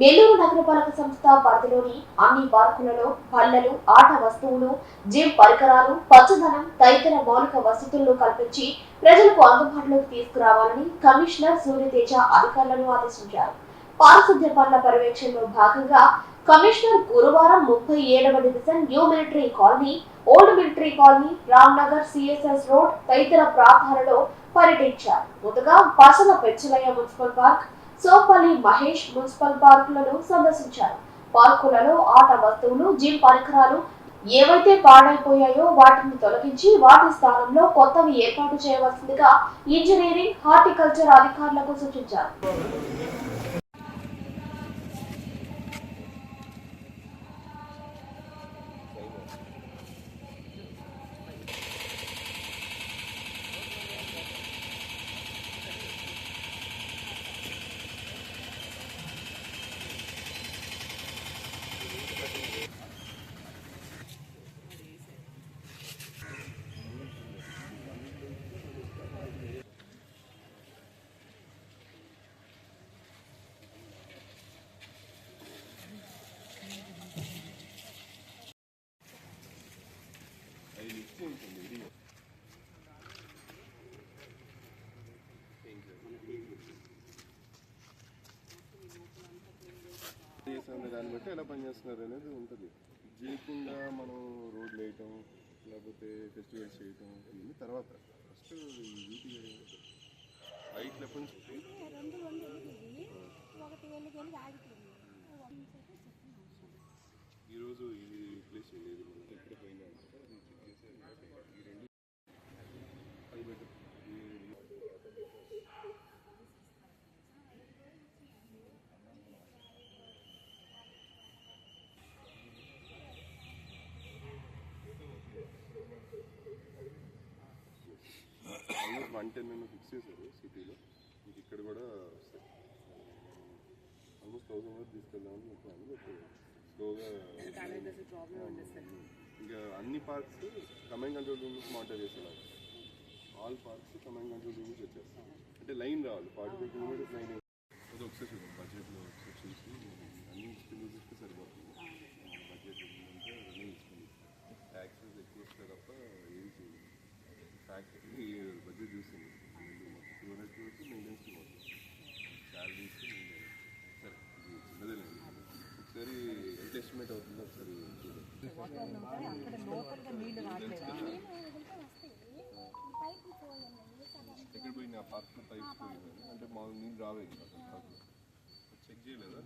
నెల్లూరు నగరపాలక సంస్థ పరిధిలోని అన్ని పార్కులలో పల్లెలు ఆట వస్తువులు జిమ్ పరికరాలు పచ్చదనం తదితర మౌలిక వసతులను కల్పించి ప్రజలకు అందుబాటులోకి తీసుకురావాలని కమిషనర్ సూర్యతేజ అధికారులను ఆదేశించారు. పారిశుద్ధ్య పనుల పర్యవేక్షణలో భాగంగా కమిషనర్ గురువారం ముప్పై ఏడవ division new military colony old military colony Ramnagar CSS road తదితర ప్రాంతాలలో పర్యటించారు. ముందుగా Pasala Pechalayya municipal park Sopalli Mahesh municipal పార్కులను సందర్శించారు. పార్కులలో ఆట వస్తువులు జిమ్ పరికరాలు ఏవైతే పాడైపోయాయో వాటిని తొలగించి వాటి స్థానంలో కొత్తవి ఏర్పాటు చేయవలసిందిగా ఇంజనీరింగ్ హార్టికల్చర్ అధికారులకు సూచించారు. చేస్తున్న దాన్ని బట్టి ఎలా పనిచేస్తున్నారు అనేది ఉంటుంది. చేయకుండా మనం రోడ్లు వేయటం లేకపోతే ఫెస్టివల్స్ చేయటం ఇవన్నీ తర్వాత. ఫస్ట్ డ్యూటీ హైట్ ఎప్పటి నుంచి ఈరోజు ఇది ప్లేస్ చేయలేదు మనం ఎక్కడ పోయిందా అంటే అది చెక్ చేసి ఈ రెండు అది పెట్టు ఈ- ఆల్మోస్ట్ వన్ టెన్ మేము ఫిక్స్ చేశారు సిటీలో. మీకు ఇక్కడ కూడా ఆల్మోస్ట్ థౌసండ్ వరకు తీసుకెళ్దామని బట్ స్లోగా ఇంకా అన్ని పార్క్స్ కమాండ్ కంట్రోల్ రూమ్ నుంచి మానిటర్ చేసేలాగా. All parks command control room నుంచి వచ్చేస్తాం అంటే లైన్ రావాలి. Forty five kilometres line factory budget చూసింది టూ హండ్రెడ్ క్రోర్స్ మెయింటెన్స్ పోతుంది శాలరీస్ సరే ఇది చిన్నదేనండి ఒకసారి ఎంత ఎస్టిమేట్ అవుతుందో ఒకసారి ఎక్కడ పోయింది ఆ పార్క్ పైప్ పోయింది అంటే మామూలు నీళ్ళు రావే చెక్ చేయలేదా